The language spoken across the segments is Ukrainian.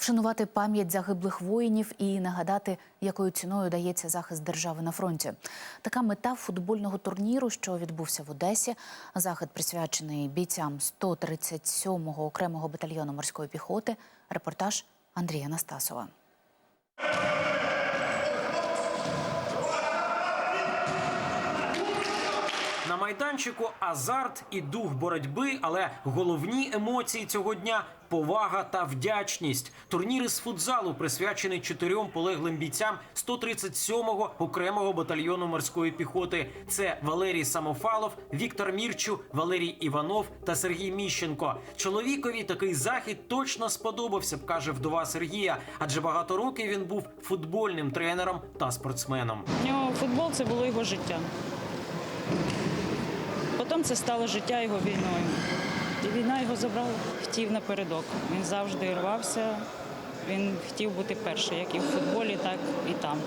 вшанувати пам'ять загиблих воїнів і нагадати, якою ціною дається захист держави на фронті. Така мета футбольного турніру, що відбувся в Одесі. Захід присвячений бійцям 137-го окремого батальйону морської піхоти. Репортаж Андрія Настасова. На майданчику азарт і дух боротьби, але головні емоції цього дня повага та вдячність. Турнір із футзалу присвячений чотирьом полеглим бійцям 137-го окремого батальйону морської піхоти. Це Валерій Самофалов, Віктор Мірчу, Валерій Іванов та Сергій Міщенко. Чоловікові такий захід точно сподобався б, каже вдова Сергія, адже багато років він був футбольним тренером та спортсменом. У нього футбол це було його життя. Потім це стало життя його війною. І війна його забрала, хотів напередок. Він завжди рвався. Він хотів бути перший, як і в футболі, так і там.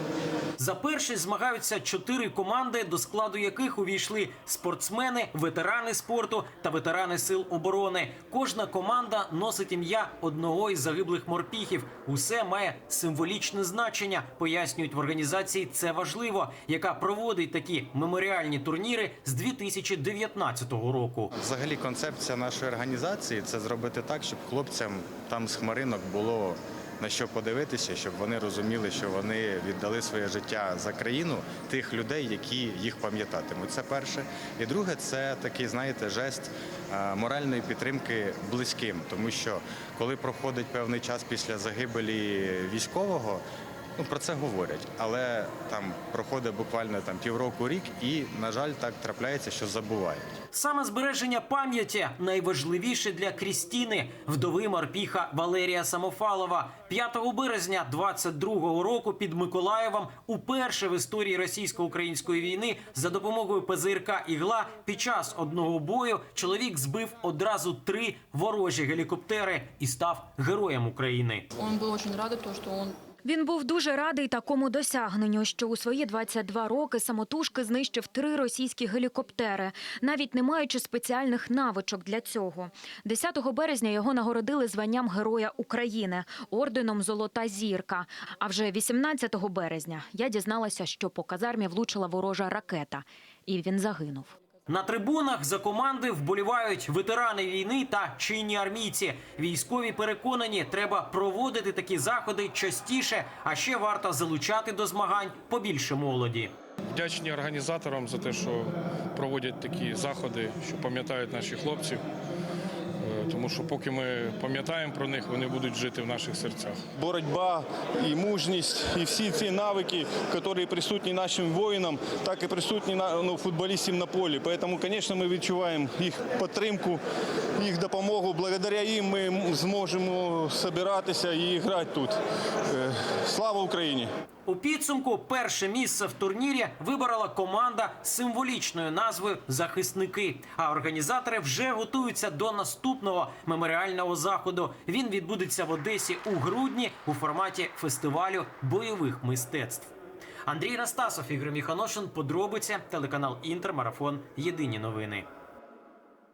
За першість змагаються чотири команди, до складу яких увійшли спортсмени, ветерани спорту та ветерани сил оборони. Кожна команда носить ім'я одного із загиблих морпіхів. Усе має символічне значення, пояснюють в організації. Це важливо, яка проводить такі меморіальні турніри з 2019 року. Взагалі, концепція нашої організації це зробити так, щоб хлопцям там з хмаринок було на що подивитися, щоб вони розуміли, що вони віддали своє життя за країну тих людей, які їх пам'ятатимуть. Це перше. І друге, це такий, знаєте, жест е, моральної підтримки близьким, тому що коли проходить певний час після загибелі військового. Ну, про це говорять, але там проходить буквально там півроку рік, і на жаль, так трапляється, що забувають. Саме збереження пам'яті найважливіше для Крістіни, вдови морпіха Валерія Самофалова. 5 березня 22-го року під Миколаєвом уперше в історії російсько-української війни за допомогою ПЗРК «Ігла» під час одного бою чоловік збив одразу три ворожі гелікоптери і став героєм України. Он был очень рад, то, что он Він був дуже радий такому досягненню, що у свої 22 роки самотужки знищив три російські гелікоптери, навіть не маючи спеціальних навичок для цього. 10 березня його нагородили званням Героя України орденом Золота зірка. А вже 18 березня я дізналася, що по казармі влучила ворожа ракета, і він загинув. На трибунах за команди вболівають ветерани війни та чинні армійці. Військові переконані, треба проводити такі заходи частіше, а ще варто залучати до змагань побільше молоді. Вдячні організаторам за те, що проводять такі заходи, що пам'ятають наші хлопці. Е, Тому що поки ми пам'ятаємо про них, вони будуть жити в наших серцях. боротьба і мужність, і всі ці навики, які присутні нашим воїнам, так і присутні ну, футболістам на полі. Тому, звісно, ми відчуваємо їх підтримку, їх допомогу. Благодаря їм ми зможемо збиратися і грати тут. Е, Слава Україні! У підсумку перше місце в турнірі виборола команда з символічною назвою Захисники. А організатори вже готуються до наступного меморіального заходу. Він відбудеться в Одесі у грудні у форматі фестивалю бойових мистецтв. Андрій Настасов, Ігор Міханошин, подробиці, телеканал Інтер, марафон. Єдині новини.